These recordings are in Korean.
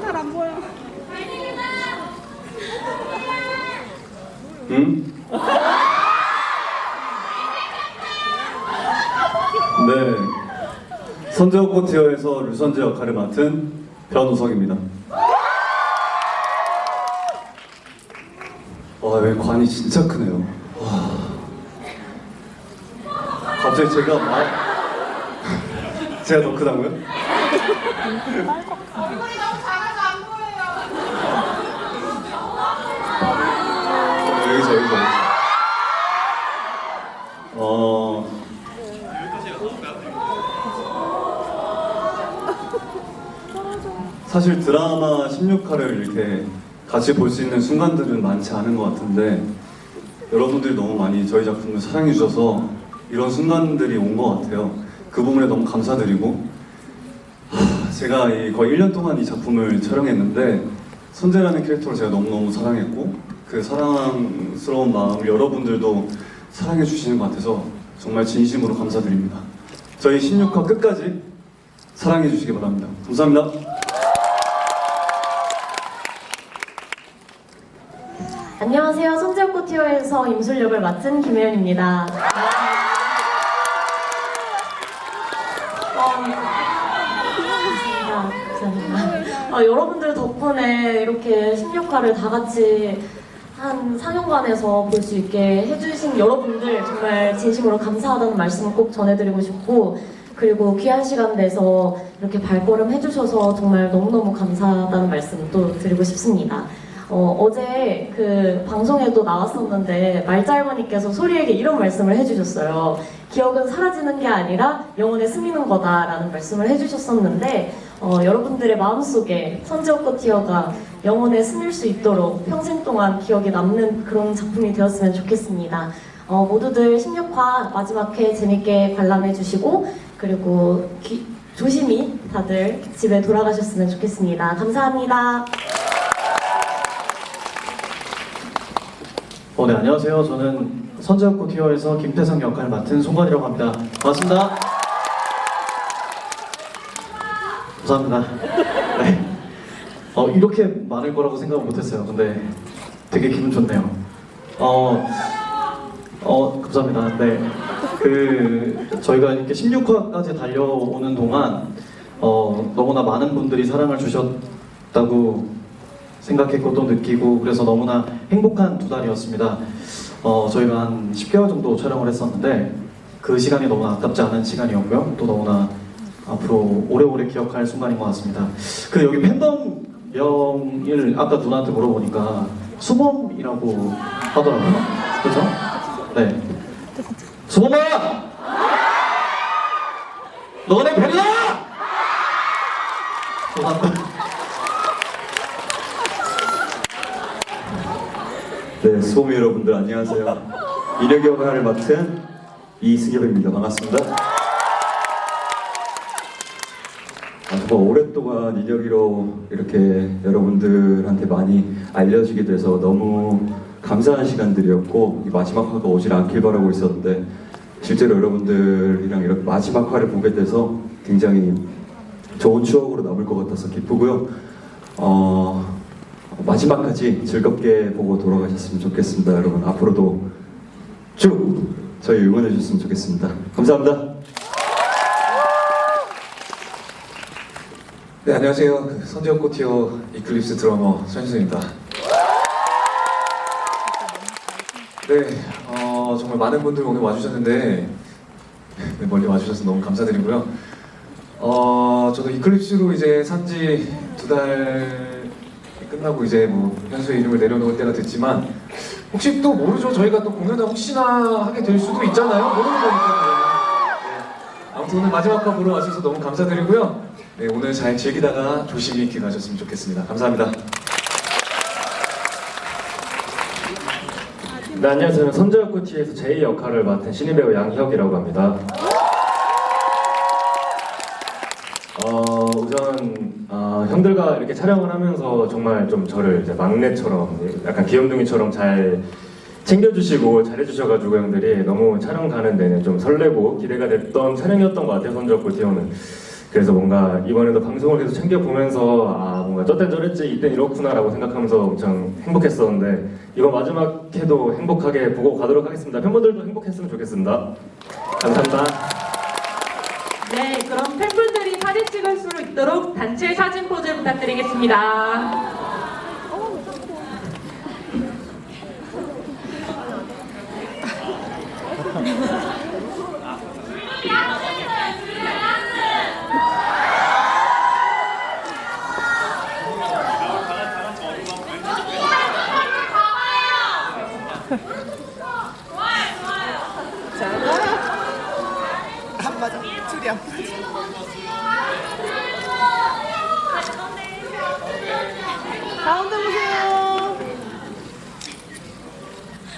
잘 안 보여. 응? 네. 선제옥고 티어에서 류선재 역할을 맡은 변우석입니다. 와, 여기 관이 진짜 크네요. 와. 갑자기 제가 막. 제가 더 크다고요? 얼굴이 너무 작아서 안 보여요. 여기서, 여기서. 사실 드라마 16화를 이렇게 같이 볼 수 있는 순간들은 많지 않은 것 같은데 여러분들이 너무 많이 저희 작품을 사랑해 주셔서 이런 순간들이 온 것 같아요. 그 부분에 너무 감사드리고 하, 제가 이 거의 1년 동안 이 작품을 촬영했는데 선재라는 캐릭터를 제가 너무너무 사랑했고 그 사랑스러운 마음을 여러분들도 사랑해 주시는 것 같아서 정말 진심으로 감사드립니다. 저희 16화 끝까지 사랑해 주시기 바랍니다. 감사합니다. 안녕하세요. 손재옥고 티어에서 임술 역을 맡은 김혜연입니다. 어. 어, 여러분들 덕분에 이렇게 16화를 다 같이 한 상영관에서 볼 수 있게 해주신 여러분들 정말 진심으로 감사하다는 말씀을 꼭 전해드리고 싶고 그리고 귀한 시간 내서 이렇게 발걸음 해주셔서 정말 너무너무 감사하다는 말씀 또 드리고 싶습니다. 어, 어제 그 방송에도 나왔었는데 말짤머니께서 소리에게 이런 말씀을 해주셨어요. 기억은 사라지는 게 아니라 영혼에 스미는 거다라는 말씀을 해주셨었는데 어, 여러분들의 마음속에 선제옥고 티어가 영혼에 스밀 수 있도록 평생 동안 기억에 남는 그런 작품이 되었으면 좋겠습니다. 어, 모두들 16화 마지막 회 재밌게 관람해 주시고 그리고 귀- 조심히 다들 집에 돌아가셨으면 좋겠습니다. 감사합니다. 어, 네, 안녕하세요. 저는 선제학고 티어에서 김태성 역할을 맡은 송건이라고 합니다. 반갑습니다. 감사합니다. 네. 어, 이렇게 많을 거라고 생각은 못했어요. 근데 되게 기분 좋네요. 어, 어, 감사합니다. 네. 그, 저희가 이렇게 16화까지 달려오는 동안, 어, 너무나 많은 분들이 사랑을 주셨다고 생각했고 또 느끼고 그래서 너무나 행복한 두 달이었습니다. 어, 저희가 한 10개월 정도 촬영을 했었는데 그 시간이 너무나 아깝지 않은 시간이었고요. 또 너무나 앞으로 오래오래 기억할 순간인 것 같습니다. 그 여기 팬덤 명을 아까 누나한테 물어보니까 수범이라고 하더라고요. 그죠? 네. 수범아! 팬이다! 죄송합니다. 네, 수고미 여러분들 안녕하세요. 이력의 역할을 맡은 이승엽입니다. 반갑습니다. 아, 정말 오랫동안 이력이로 이렇게 여러분들한테 많이 알려지게 돼서 너무 감사한 시간들이었고 이 마지막 화가 오질 않길 바라고 있었는데 실제로 여러분들이랑 이렇게 마지막 화를 보게 돼서 굉장히 좋은 추억으로 남을 것 같아서 기쁘고요. 어, 마지막까지 즐겁게 보고 돌아가셨으면 좋겠습니다, 여러분. 앞으로도 쭉 저희 응원해 주셨으면 좋겠습니다. 감사합니다. 네 안녕하세요 그 선지혁 코티어 이클립스 드러머 손신수입니다 네 어, 정말 많은 분들 오늘 와주셨는데 네, 멀리 와주셔서 너무 감사드리고요 어, 저도 이클립스로 이제 산지 두달 끝나고 이제 뭐 현수의 이름을 내려놓을 때가 됐지만 혹시 또 모르죠 저희가 또 공연을 혹시나 하게 될 수도 있잖아요 모르는 거니까요 네. 아무튼 오늘 마지막 화 보러 와주셔서 너무 감사드리고요 네, 오늘 잘 즐기다가 조심히 귀가하셨으면 좋겠습니다. 감사합니다. 네, 안녕하세요. 선제역구티에서 제2 역할을 맡은 신인 배우 양희혁이라고 합니다. 어, 어, 우선 어, 형들과 이렇게 촬영을 하면서 정말 좀 저를 이제 막내처럼 약간 귀염둥이처럼 잘 챙겨주시고 잘해주셔가지고 형들이 너무 촬영 가는 내내 좀 설레고 기대가 됐던 촬영이었던 것 같아요 손잡고 티오는 그래서 뭔가 이번에도 방송을 계속 챙겨보면서 아 뭔가 저땐 저랬지 이땐 이렇구나 라고 생각하면서 엄청 행복했었는데 이번 마지막 회도 행복하게 보고 가도록 하겠습니다. 팬분들도 행복했으면 좋겠습니다. 감사합니다. 네, 그럼 팬분들이 사진 찍을 수 있도록 단체 사진 포즈 부탁드리겠습니다. 안 맞아. 줄이 안 맞아. 가운데 보세요.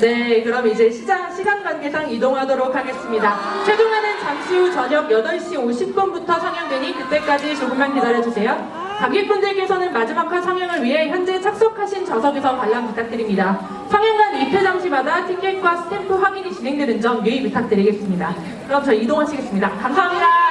네, 그럼 이제 시장, 시간 관계상 이동하도록 하겠습니다. 최종화는 잠시 후 저녁 8시 50분부터 상영되니 그때까지 조금만 기다려주세요. 관객분들께서는 마지막 화 상영을 위해 현재 착석하신 좌석에서 관람 부탁드립니다. 상영관 입회 장시마다 티켓과 스탬프 확인이 진행되는 점 유의 부탁드리겠습니다. 그럼 저 이동하시겠습니다. 감사합니다.